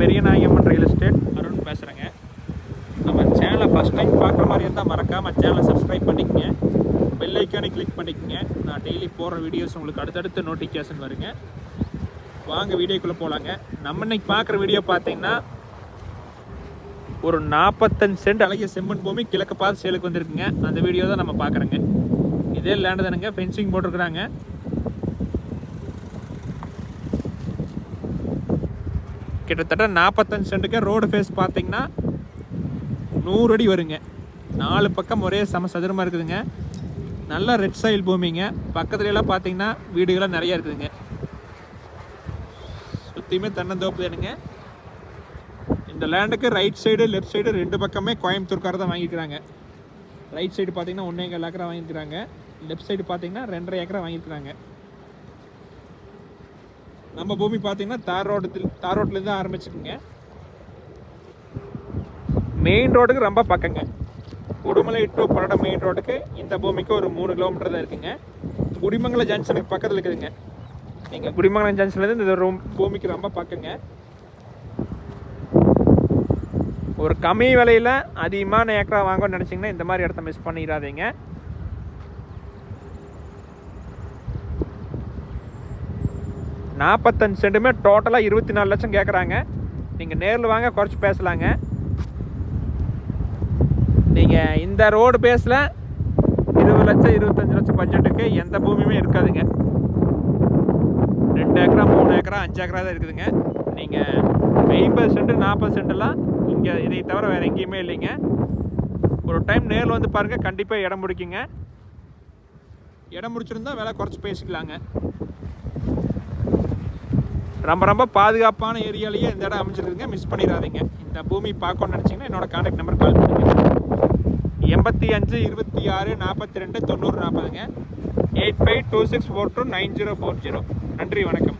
பெரிய நாயகம்மன் real estate Arun பேசுகிறேங்க நம்ம சேனலை ஃபஸ்ட் டைம் பார்க்குற மாதிரி இருந்தால் மறக்காமல் சேனலை சப்ஸ்கிரைப் பண்ணிக்கங்க. பெல் ஐக்கானை கிளிக் பண்ணிக்கங்க. நான் டெய்லி போடுற வீடியோஸ் உங்களுக்கு அடுத்தடுத்து நோட்டிஃபிகேஷன் வருங்க. வாங்க வீடியோக்குள்ளே போகலாங்க நம்ம இன்னைக்கு பார்க்குற வீடியோ பார்த்தீங்கன்னா ஒரு நாற்பத்தஞ்சு சென்ட் அழகிய செம்மண் பூமி கிழக்கு பார்த்து சேலுக்கு வந்திருக்குங்க. அந்த வீடியோ தான் நம்ம பார்க்குறோங்க. இதே லேண்டு தானுங்க. ஃபென்சிங் போட்டிருக்கிறாங்க. கிட்டத்தட்ட நாற்பத்தஞ்சு சென்ட்டுக்கே ரோடு ஃபேஸ் பார்த்தீங்கன்னா நூறு அடி வருங்க. நாலு பக்கம் ஒரே சம சதுரமாக இருக்குதுங்க. நல்ல ரெட் சைல் பூமிங்க. பக்கத்துலலாம் பார்த்தீங்கன்னா வீடுகள்லாம் நிறைய இருக்குதுங்க. சுற்றியுமே தென்னந்தோப்பு தானுங்க. இந்த லேண்டுக்கு ரைட் சைடு லெஃப்ட் சைடு ரெண்டு பக்கமே கோயம்புத்தூர்கார தான் வாங்கியிருக்கிறாங்க. ரைட் சைடு பார்த்தீங்கன்னா ஒன்றே கால் ஏக்கரா வாங்கியிருக்கிறாங்க. லெஃப்ட் சைடு பார்த்தீங்கன்னா ரெண்டரை ஏக்கரா வாங்கியிருக்கிறாங்க. நம்ம பூமி பார்த்தீங்கன்னா தார் ரோடு தார் ரோட்லேருந்து ஆரம்பிச்சுக்குங்க. மெயின் ரோடுக்கு ரொம்ப பக்கங்க. உடுமலை டு பரட மெயின் ரோடுக்கு இந்த பூமிக்கு ஒரு மூணு கிலோமீட்டர் தான் இருக்குங்க. குடிமங்கலம் ஜங்ஷனுக்கு பக்கத்தில் இருக்குதுங்க. நீங்கள் குடிமங்கலம் ஜங்ஷன்லேருந்து இந்த ரூம் பூமிக்கு ரொம்ப பக்கங்க. ஒரு கம்மி விலையில் அதிகமான ஏக்கரா வாங்கணும்னு நினச்சிங்கன்னா இந்த மாதிரி இடத்த மிஸ் பண்ணிடாதீங்க. நாற்பத்தஞ்சு சென்ட்டுமே டோட்டலாக இருபத்தி நாலு லட்சம் கேட்குறாங்க நீங்கள் நேரில் வாங்க குறைச்சி பேசலாங்க. நீங்கள் இந்த ரோடு பேஸில் இருபது லட்சம் இருபத்தஞ்சு லட்சம் பட்ஜெட்டுக்கு எந்த பூமியுமே இருக்காதுங்க. ரெண்டு ஏக்கரா மூணு ஏக்கரா அஞ்சு ஏக்கரா தான் இருக்குதுங்க. நீங்கள் ஐம்பது சென்ட் நாற்பது சென்டெல்லாம் இங்கே இதை தவிர வேறு எங்கேயுமே இல்லைங்க. ஒரு டைம் நேரில் வந்து பாருங்கள் கண்டிப்பாக இடம் பிடிக்குங்க. இடம் முடிச்சிருந்தா விலை குறைச்சி பேசிக்கலாங்க. ரொம்ப ரொம்ப பாதுகாப்பான ஏரியாலேயே இந்த இடம் அமைச்சிருக்குங்க மிஸ் பண்ணிடாதீங்க. இந்த பூமி பார்க்கணும்னு நினச்சிங்கன்னா என்னோட கான்டாக்ட் நம்பர் கால் பண்ணுங்க எண்பத்தி அஞ்சு இருபத்தி ஆறு நாற்பத்தி ரெண்டு தொண்ணூறு நாற்பதுங்க. Eight five two six four two nine zero four zero. நன்றி வணக்கம்.